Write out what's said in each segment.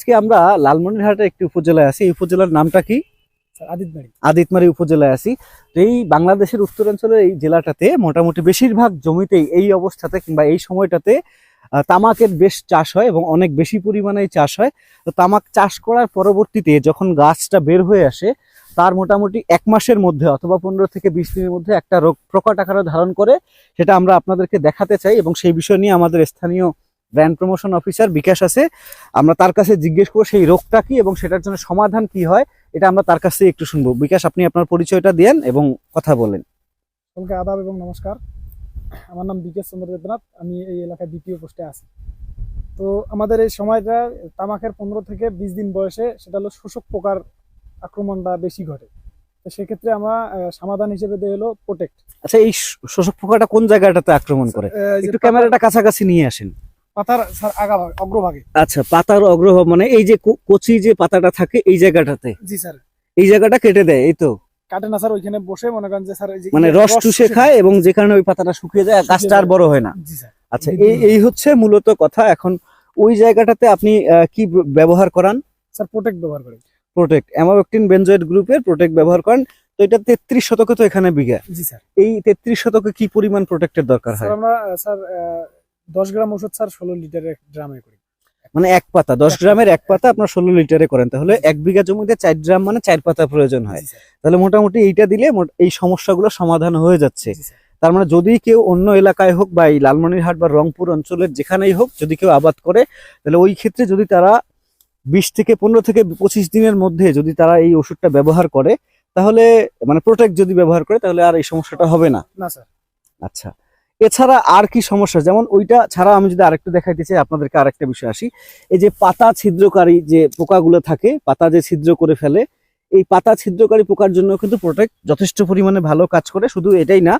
আজকে আমরা লালমনিরহাটের একটি উপজেলায় আছি। এই উপজেলার নামটা কি? আদিতমারি। উপজেলায় আছি। তো এই বাংলাদেশের উত্তরাঞ্চলের এই জেলাটাতে মোটামুটি বেশিরভাগ জমিতেই এই অবস্থাতে কিংবা এই সময়টাতে তামাকের বেশ চাষ হয় এবং অনেক বেশি পরিমাণে চাষ হয়। তো তামাক চাষ করার পরবর্তীতে যখন গাছটা বের হয়ে আসে তার মোটামুটি এক মাসের মধ্যে অথবা পনেরো থেকে বিশ দিনের মধ্যে একটা রোগ প্রকট আকারে ধারণ করে সেটা আমরা আপনাদেরকে দেখাতে চাই এবং সেই বিষয় নিয়ে আমাদের স্থানীয় ব্র্যান্ড প্রমোশন অফিসার বিকাশ আছে। আমরা তার কাছে জিজ্ঞেস করব সেই রোগটা কি এবং সেটার জন্য সমাধান কি হয় এটা আমরা তার কাছ একটু শুনব। বিকাশ আপনি আপনার পরিচয়টা দেন এবং কথা বলেন। সকলকে আদাব এবং নমস্কার। আমার নাম বিকাশ চন্দ্র দেবনাথ আমি এই এলাকায় দ্বিতীয় পোস্টে আছি। তো আমাদের এই সময়টা তামাকের পনেরো থেকে বিশ দিন বয়সে সেটা হলো শোষক পোকার আক্রমণটা বেশি ঘটে। তো সেক্ষেত্রে আমরা সমাধান হিসেবে দেয় হলো প্রোটেক্ট আচ্ছা এই শোষক পোকাটা কোন জায়গাটাতে আক্রমণ করে? একটু ক্যামেরাটা কাছাকাছি নিয়ে আসেন। পাতার স্যার আগাভাগ অগ্রভাগে। আচ্ছা পাতার অগ্রহ মানে এই যে কচি যে পাতাটা থাকে এই জায়গাটাতে? জি স্যার। এই জায়গাটা কেটে দেয় এই তো? কাটে না স্যার ওইখানে বসে মনে করেন যে স্যার মানে রস চুষে খায় এবং যে কারণে ওই পাতাটা শুকিয়ে যায় গাছটা আর বড় হয় না। জি স্যার। আচ্ছা এই এই হচ্ছে মূলত কথা। এখন ওই জায়গাটাতে আপনি কি ব্যবহার করান? স্যার প্রোটেক্ট ব্যবহার করে। প্রোটেক্ট অ্যামাবেকটিন বেনজয়েড গ্রুপের প্রোটেক্ট ব্যবহার করেন। তো এটা তেত্রিশ শতকে তো এখানে বিঘা জি স্যার। এই তেত্রিশ শতকে কি পরিমাণ প্রোটেক্টের দরকার হয়? আমরা স্যার আহ, দশ গ্রাম ওষুধ স্যার ষোলো লিটারের ড্রামে করি। মানে এক পাতা দশ গ্রামের এক পাতা। আপনার ষোলো লিটারে করেন। তাহলে এক বিঘা জমিতে চার গ্রাম মানে চার পাতা প্রয়োজন হয়। তাহলে মোটামুটি এইটা দিলে এই সমস্যাগুলো সমাধান হয়ে যাচ্ছে। তার মানে যদি কেউ অন্য এলাকায় হোক বা এই লালমনিরহাট বা রংপুর অঞ্চলের যেখানেই হোক যদি কেউ আবাদ করে তাহলে ওই ক্ষেত্রে যদি তারা বিশ থেকে পনেরো থেকে পঁচিশ দিনের মধ্যে যদি তারা এই ওষুধটা ব্যবহার করে তাহলে মানে প্রোটেক্ট যদি ব্যবহার করে তাহলে আর এই সমস্যাটা হবে না। না স্যার। আচ্ছা। এছাড়া আর কি সমস্যা? যেমন ওইটা ছাড়া আমি যদি আরেকটু দেখাইতে চাই, আপনাদেরকে আরেকটা বিষয় আসি। এই যে পাতা ছিদ্রকারী যে পোকাগুলো থাকে, পাতা যে ছিদ্র করে ফেলে, এই পাতা ছিদ্রকারী পোকার জন্য কিন্তু প্রোটেক্ট যথেষ্ট পরিমাণে ভালো কাজ করে। শুধু এটাই না,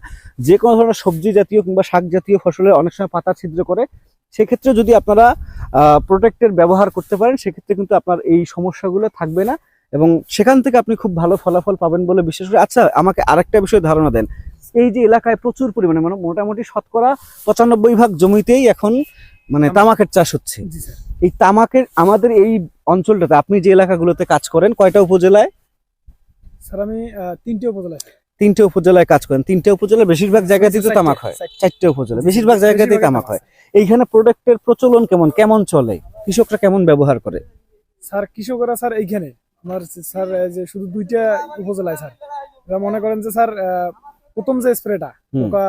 যে কোনো ধরনের সবজি জাতীয় কিংবা শাক জাতীয় ফসলে অনেক সময় পাতা ছিদ্র করে। সেক্ষেত্রে যদি আপনারা প্রোটেক্টের ব্যবহার করতে পারেন, সেক্ষেত্রে কিন্তু আপনার এই সমস্যাগুলো থাকবে না। এবং সেখান থেকে আপনি খুব ভালো ফলাফল পাবেন বলে বিশ্বাস করি। আচ্ছা আমাকে আরেকটা বিষয় ধারণা দেন। এই যে এলাকায় প্রচুর পরিমাণে মানে মোটামুটি শতকরা পঁচানব্বই ভাগ জমিতেই এখন মানে তামাকের চাষ হচ্ছে। এই তামাকের আমাদের এই অঞ্চলটাতে আপনি যে এলাকাগুলোতে কাজ করেন কয়টা উপজেলায়? স্যার আমি তিনটে উপজেলায় তিনটে উপজেলায় কাজ করেন। তিনটে উপজেলায় বেশিরভাগ জায়গাতেই তো তামাক হয়। চারটে। উপজেলা বেশিরভাগ জায়গাতেই তামাক হয়। এইখানে প্রোডাক্টের প্রচলন কেমন? কেমন চলে? কৃষকরা কেমন ব্যবহার করে? স্যার কৃষকরা স্যার এইখানে। আমার স্যার এই যে শুধু দুইটা উপজেলায় স্যার। মনে করেন যে স্যার প্রথম যে স্প্রেটা পোকা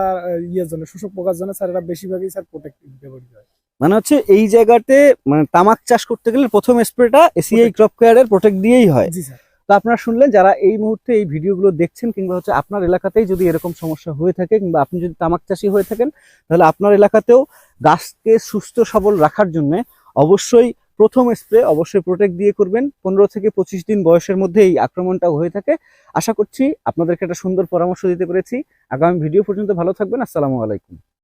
ইয়ের জন্য শোষক পোকার জন্য স্যার এরা বেশিরভাগই স্যার প্রোটেক্ট ব্যবহৃত হয়। মানে হচ্ছে এই জায়গাতে মানে তামাক চাষ করতে গেলে প্রথম স্প্রেটা এসিআই ক্রপ কেয়ারের প্রোটেক্ট দিয়েই হয়। জি স্যার। তো আপনারা শুনলেন যারা এই মুহূর্তে এই ভিডিওগুলো দেখছেন কিংবা হচ্ছে আপনার এলাকাতেই যদি এরকম সমস্যা হয়ে থাকে কিংবা আপনি যদি তামাক চাষি হয়ে থাকেন তাহলে আপনার এলাকাতেও গাছকে সুস্থ সবল রাখার জন্য অবশ্যই প্রথম স্প্রে অবশ্যই প্রোটেক্ট দিয়ে করবেন। পনেরো থেকে পঁচিশ দিন বয়সের মধ্যে এই আক্রমণটা হয়ে থাকে। আশা করছি আপনাদেরকে একটা সুন্দর পরামর্শ দিতে পেরেছি। আগামী ভিডিও পর্যন্ত ভালো থাকবেন। আসসালামু আলাইকুম।